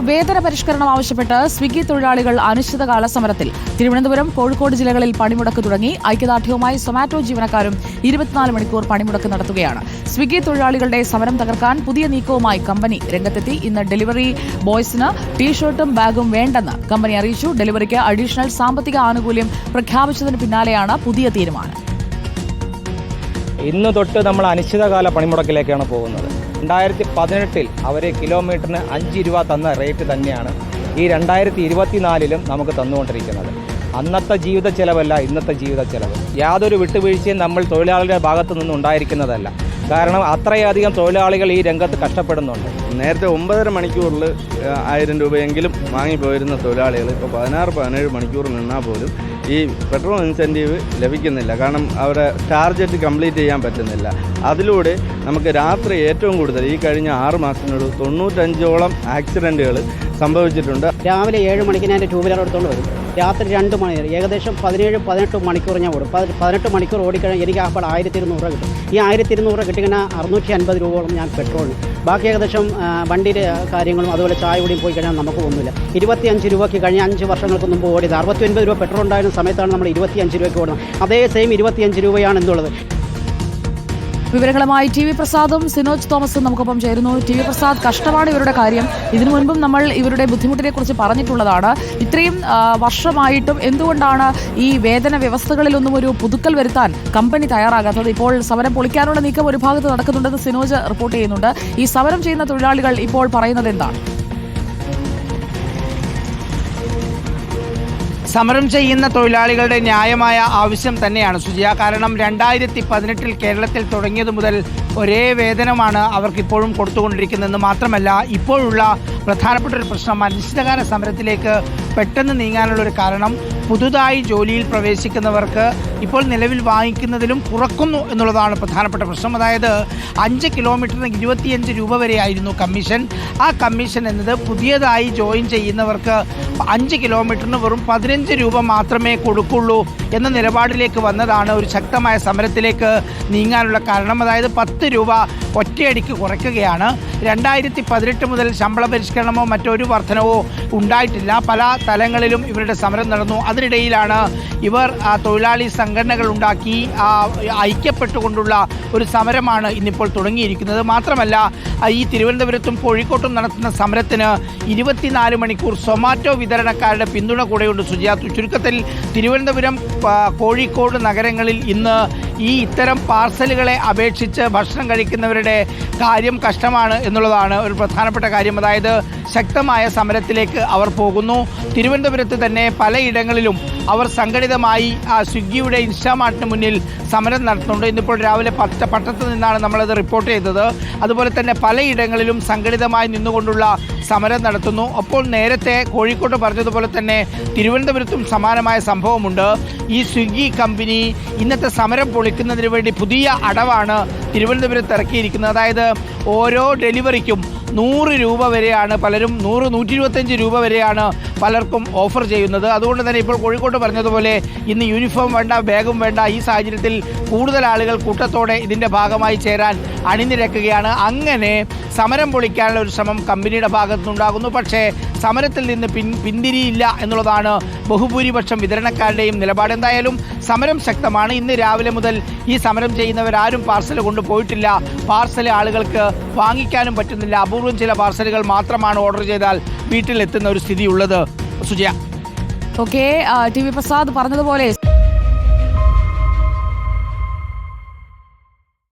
വേതന പരിഷ്കരണം ആവശ്യപ്പെട്ട് സ്വിഗ്ഗി തൊഴിലാളികൾ അനിശ്ചിതകാല സമരത്തിൽ. തിരുവനന്തപുരം കോഴിക്കോട് ജില്ലകളിൽ പണിമുടക്ക് തുടങ്ങി. ഐക്യദാർഢ്യവുമായി സൊമാറ്റോ ജീവനക്കാരും ഇരുപത്തിനാല് മണിക്കൂർ പണിമുടക്ക് നടത്തുകയാണ്. സ്വിഗ്ഗി തൊഴിലാളികളുടെ സമരം തകർക്കാൻ പുതിയ നീക്കവുമായി കമ്പനി രംഗത്തെത്തി. ഇന്ന് ഡെലിവറി ബോയ്സിന് ടീഷർട്ടും ബാഗും വേണ്ടെന്ന് കമ്പനി അറിയിച്ചു. ഡെലിവറിക്ക് അഡീഷണൽ സാമ്പത്തിക ആനുകൂല്യം പ്രഖ്യാപിച്ചതിന് പിന്നാലെയാണ് പുതിയ തീരുമാനം. ഇന്ന് തൊട്ട് നമ്മൾ അനിശ്ചിതകാല പണിമുടക്കിലേക്കാണ് പോകുന്നത്. രണ്ടായിരത്തി പതിനെട്ടിൽ അവർ കിലോമീറ്ററിന് അഞ്ച് രൂപ തന്ന റേറ്റ് തന്നെയാണ് ഈ രണ്ടായിരത്തി ഇരുപത്തിനാലിലും നമുക്ക് തന്നുകൊണ്ടിരിക്കുന്നത്. അന്നത്തെ ജീവിത ചെലവല്ല ഇന്നത്തെ ജീവിത ചെലവ്. യാതൊരു വിട്ടുവീഴ്ചയും നമ്മൾ തൊഴിലാളികളുടെ ഭാഗത്തു നിന്നും ഉണ്ടായിരിക്കുന്നതല്ല. കാരണം അത്രയധികം തൊഴിലാളികൾ ഈ രംഗത്ത് കഷ്ടപ്പെടുന്നുണ്ട്. നേരത്തെ ഒമ്പതര മണിക്കൂറിൽ ആയിരം രൂപയെങ്കിലും വാങ്ങിപ്പോയിരുന്ന തൊഴിലാളികൾ ഇപ്പോൾ പതിനാറ് പതിനേഴ് മണിക്കൂർ നിന്നാൽ പോലും ഈ പെട്രോൾ ഇൻസെന്റീവ് ലഭിക്കുന്നില്ല. കാരണം അവരെ ടാർജറ്റ് കംപ്ലീറ്റ് ചെയ്യാൻ പറ്റുന്നില്ല. അതിലൂടെ നമുക്ക് രാത്രി ഏറ്റവും കൂടുതൽ ഈ കഴിഞ്ഞ ആറ് മാസത്തിനോട് തൊണ്ണൂറ്റഞ്ചോളം ആക്സിഡന്റുകൾ സംഭവിച്ചിട്ടുണ്ട്. രാവിലെ ഏഴ് മണിക്ക് ഞാൻ ടൂ വീലർ എടുത്തുകൊണ്ട് വരും. രാത്രി രണ്ട് മണി ഏകദേശം പതിനേഴ് പതിനെട്ട് മണിക്കൂർ ഞാൻ ഓടും. പതി- പതിനെട്ട് മണിക്കൂർ ഓടിക്കഴിഞ്ഞാൽ എനിക്ക് അപ്പോൾ ആയിരത്തി ഇരുന്നൂറ് രൂപ കിട്ടും. ഈ ആയിരത്തി ഇരുന്നൂറ് രൂപ കിട്ടിക്കഴിഞ്ഞാൽ അറുന്നൂറ്റി അൻപത് രൂപയോളം ഞാൻ പെട്രോളിന്. ബാക്കി ഏകദേശം വണ്ടിയുടെ കാര്യങ്ങളും അതുപോലെ ചായ കൂടിയും പോയി കഴിഞ്ഞാൽ നമുക്ക് ഒന്നുമില്ല. ഇരുപത്തിയഞ്ച് രൂപയ്ക്ക് കഴിഞ്ഞ അഞ്ച് വർഷങ്ങൾക്ക് മുമ്പ് ഓടിയത് അറുപത്തി ഒൻപത് രൂപ പെട്രോൾ ഉണ്ടായിരുന്ന സമയത്താണ് നമ്മൾ ഇരുപത്തിയഞ്ച് രൂപയ്ക്ക് ഓടുന്നത്. അതേ സെയിം ഇരുപത്തിയഞ്ച് രൂപയാണ് എന്തുള്ളത് വിവരങ്ങളുമായി ടി വി പ്രസാദും സിനോജ് തോമസും നമുക്കൊപ്പം ചേരുന്നു. ടി വി പ്രസാദ് കഷ്ടമാണ് ഇവരുടെ കാര്യം. ഇതിനു മുൻപും നമ്മൾ ഇവരുടെ ബുദ്ധിമുട്ടിനെ കുറിച്ച് പറഞ്ഞിട്ടുള്ളതാണ്. ഇത്രയും വർഷമായിട്ടും എന്തുകൊണ്ടാണ് ഈ വേതന വ്യവസ്ഥകളിലൊന്നും ഒരു പുതുക്കൽ വരുത്താൻ കമ്പനി തയ്യാറാകാത്തത്? ഇപ്പോൾ സമരം പൊളിക്കാനുള്ള നീക്കം ഒരു ഭാഗത്ത് നടക്കുന്നുണ്ടെന്ന് സിനോജ് റിപ്പോർട്ട് ചെയ്യുന്നുണ്ട്. ഈ സമരം ചെയ്യുന്ന തൊഴിലാളികൾ ഇപ്പോൾ പറയുന്നത് എന്താണ്? സമരം ചെയ്യുന്ന തൊഴിലാളികളുടെ ന്യായമായ ആവശ്യം തന്നെയാണ്. സുജിയ കാരണം രണ്ടായിരത്തി പതിനെട്ടിൽ കേരളത്തിൽ തുടങ്ങിയത് മുതൽ ഒരേ വേതനമാണ് അവർക്കിപ്പോഴും കൊടുത്തുകൊണ്ടിരിക്കുന്നതെന്ന് മാത്രമല്ല ഇപ്പോഴുള്ള പ്രധാനപ്പെട്ട ഒരു പ്രശ്നം അനിശ്ചിതകാല സമരത്തിലേക്ക് പെട്ടെന്ന് നീങ്ങാനുള്ള ഒരു കാരണം പുതുതായി ജോലിയിൽ പ്രവേശിക്കുന്നവർക്ക് ഇപ്പോൾ നിലവിൽ വാങ്ങിക്കുന്നതിലും കുറക്കുന്നു എന്നുള്ളതാണ് പ്രധാനപ്പെട്ട പ്രശ്നം. അതായത് അഞ്ച് കിലോമീറ്ററിന് ഇരുപത്തിയഞ്ച് രൂപ വരെയായിരുന്നു കമ്മീഷൻ. ആ കമ്മീഷൻ എന്നത് പുതിയതായി ജോയിൻ ചെയ്യുന്നവർക്ക് അഞ്ച് കിലോമീറ്ററിന് വെറും പതിനഞ്ച് രൂപ മാത്രമേ കൊടുക്കുള്ളൂ എന്ന നിലപാടിലേക്ക് വന്നതാണ് ഒരു ശക്തമായ സമരത്തിലേക്ക് നീങ്ങാനുള്ള കാരണം. അതായത് പത്ത് രൂപ ഒറ്റയടിക്ക് കുറയ്ക്കുകയാണ്. രണ്ടായിരത്തി പതിനെട്ട് മുതൽ ശമ്പള പരിഷ്കരണമോ മറ്റൊരു വർധനവോ ഉണ്ടായിട്ടില്ല. പല തലങ്ങളിലും ഇവരുടെ സമരം നടന്നു. അതിനിടയിലാണ് ഇവർ തൊഴിലാളി സംഘടനകൾ ഉണ്ടാക്കി ഐക്യപ്പെട്ടുകൊണ്ടുള്ള ഒരു സമരമാണ് ഇന്നിപ്പോൾ തുടങ്ങിയിരിക്കുന്നത്. മാത്രമല്ല ഈ തിരുവനന്തപുരത്തും കോഴിക്കോട്ടും നടത്തുന്ന സമരത്തിന് ഇരുപത്തിനാല് മണിക്കൂർ സൊമാറ്റോ വിതരണക്കാരുടെ പിന്തുണ കൂടെയുണ്ട് സുജാത്തു ചുരുക്കത്തിൽ തിരുവനന്തപുരം കോഴിക്കോട് നഗരങ്ങളിൽ ഇന്ന് ഈ ഇത്തരം പാർസലുകളെ അപേക്ഷിച്ച് ഭക്ഷണം കഴിക്കുന്നവരുടെ കാര്യം കഷ്ടമാണ് എന്നുള്ളതാണ് ഒരു പ്രധാനപ്പെട്ട കാര്യം. അതായത് ശക്തമായ സമരത്തിലേക്ക് അവർ പോകുന്നു. തിരുവനന്തപുരത്ത് തന്നെ പലയിടങ്ങളിലും അവർ സംഘടിതമായി ആ സ്വിഗ്ഗിയുടെ ഇൻസ്റ്റാമാർട്ടിന് മുന്നിൽ സമരം നടത്തുന്നുണ്ട്. ഇന്നിപ്പോൾ രാവിലെ പത്ത് പട്ടത്ത് നിന്നാണ് നമ്മളത് റിപ്പോർട്ട് ചെയ്തത്. അതുപോലെ തന്നെ പലയിടങ്ങളിലും സംഘടിതമായി നിന്നുകൊണ്ടുള്ള സമരം നടത്തുന്നു. അപ്പോൾ നേരത്തെ കോഴിക്കോട്ട് പറഞ്ഞതുപോലെ തന്നെ തിരുവനന്തപുരത്തും സമാനമായ സംഭവമുണ്ട്. ഈ സ്വിഗ്ഗി കമ്പനി ഇന്നത്തെ സമരം പൊളിക്കുന്നതിന് വേണ്ടി പുതിയ അടവാണ് തിരുവനന്തപുരത്ത് ഇറക്കിയിരിക്കുന്നത്. അതായത് ഓരോ ഡെലിവറിക്കും നൂറ് രൂപ വരെയാണ് പലരും നൂറ് നൂറ്റി ഇരുപത്തഞ്ച് രൂപ വരെയാണ് പലർക്കും ഓഫർ ചെയ്യുന്നത്. അതുകൊണ്ട് തന്നെ ഇപ്പോൾ കോഴിക്കോട്ട് പറഞ്ഞതുപോലെ ഇന്ന് യൂണിഫോം വേണ്ട ബാഗും വേണ്ട ഈ സാഹചര്യത്തിൽ കൂടുതൽ ആളുകൾ കൂട്ടത്തോടെ ഇതിന്റെ ഭാഗമായി ചേരാൻ അണിനിരക്കുകയാണ്. അങ്ങനെ സമരം പൊളിക്കാനുള്ള ഒരു ശ്രമം കമ്പനിയുടെ ഭാഗത്തുനിന്നുണ്ടാകുന്നു പക്ഷേ സമരത്തിൽ നിന്ന് പിൻ പിന്തിരിയില്ല എന്നുള്ളതാണ് ബഹുഭൂരിപക്ഷം വിതരണക്കാരുടെയും നിലപാട്. എന്തായാലും സമരം ശക്തമാണ്. ഇന്ന് രാവിലെ മുതൽ ഈ സമരം ചെയ്യുന്നവരാരും പാർസൽ കൊണ്ടുപോയിട്ടില്ല. പാർസൽ ആളുകൾക്ക് വാങ്ങിക്കാനും പറ്റുന്നില്ല. അപൂർവം ചില പാർസലുകൾ മാത്രമാണ് ഓർഡർ ചെയ്താൽ വീട്ടിലെത്തുന്ന ഒരു സ്ഥിതിയുള്ളത്. Sujaya. Okay T V Prasad പറഞ്ഞതുപോലെ